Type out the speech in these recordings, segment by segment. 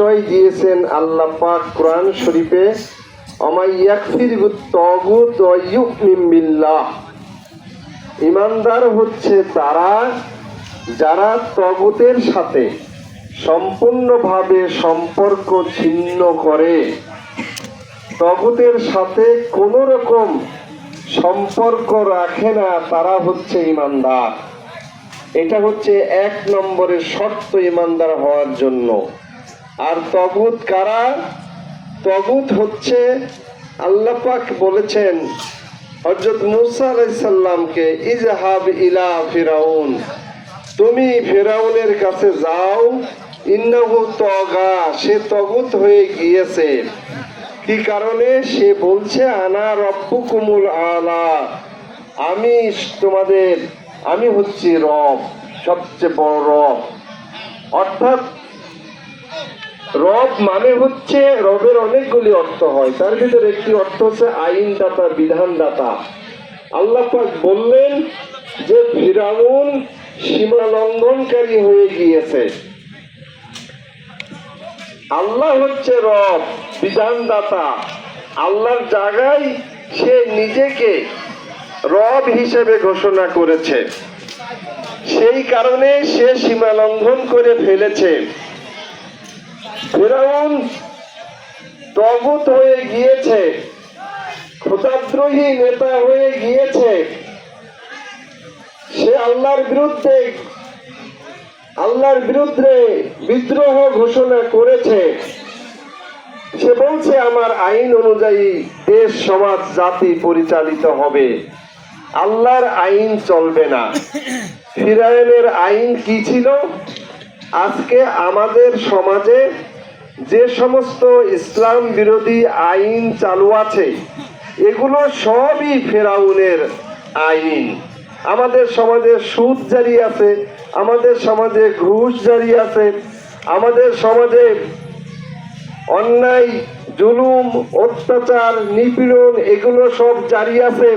পরিচয় দিয়েছেন আল্লাহ পাক কোরআন শরীফে ইমানদার হচ্ছে তারা, যারা তগুতের সাথে সম্পূর্ণভাবে সম্পর্ক ছিন্ন করে। তগুতের সাথে কোনো রকম সম্পর্ক রাখে না, তারা হচ্ছে ইমানদার। এটা হচ্ছে এক নম্বরের শর্ত ইমানদার হওয়ার জন্য। আর তগুত কারা? তগুত হচ্ছে আল্লাহ পাক বলেছেন হজরত মুসা আলাইসাল্লামকে ইজহাব ইলা ফিরাউন তুমি ফেরাউনের কাছে যাও, ইন্নাহু তগা, সে তগুত হয়ে গিয়েছে। কি কারণে? সে বলছে, আনা রব্বুকুমুল আলা আমি তোমাদের, আমি হচ্ছি রব, সবচেয়ে বড় রব। অর্থাৎ রব মানে হচ্ছে রবের অনেকগুলি অর্থ হয়। তার ভিতরে একটি অর্থ হচ্ছে আইনদাতা, বিধানদাতা। আল্লাহ বললেন যে, ফিরাউন সীমা লঙ্ঘনকারী হয়ে গিয়েছে। আল্লাহ হচ্ছে রব, বিধানদাতা। আল্লাহর জায়গায় সে নিজেকে রব হিসেবে ঘোষণা করেছে। সেই কারণে সে সীমা লঙ্ঘন করে ফেলেছে। ফেরাউন তগুত হয়ে গিয়েছে খোদাদ্রোহী নেতা হয়ে গিয়েছে। সে আল্লাহর বিরুদ্ধে আল্লাহর বিরুদ্ধে বিদ্রোহ ঘোষণা করেছে। সে বলছে, আমার আইন অনুযায়ী দেশ, সমাজ, জাতি পরিচালিত হবে। আল্লাহর আইন চলবে না। ফিরায়নের আইন কি ছিল? আজকে আমাদের সমাজে যে সমস্ত ইসলাম বিরোধী আইন চালু আছে, এগুলো সবই ফেরাউনের আইন। আমাদের সমাজে সুদ জারি আছে, আমাদের সমাজে ঘুষ জারি আছে, আমাদের সমাজে অন্যায়, জুলুম, অত্যাচার, নিপীড়ন, এগুলো সব জারি আছে।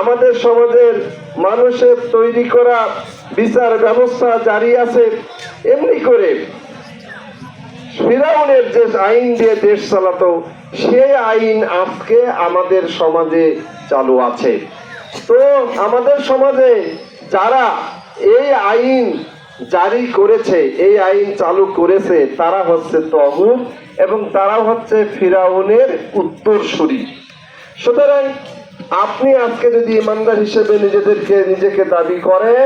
আমাদের সমাজের মানুষের তৈরি করা বিচার ব্যবস্থা জারি আছে। এমনি করে ফিরাউনের যে আইন দিয়ে দেশ চালাতো সেই আইন আজকে আমাদের সমাজে চালু আছে। তো আমাদের সমাজে যারা এই আইন জারি করেছে, এই আইন চালু করেছে, তারা হচ্ছে তহুদ এবং তারা হচ্ছে ফিরাউনের উত্তরসূরি। সুতরাং আপনি আজকে যদি ইমানদার হিসেবে নিজেদেরকে, নিজেকে দাবি করেন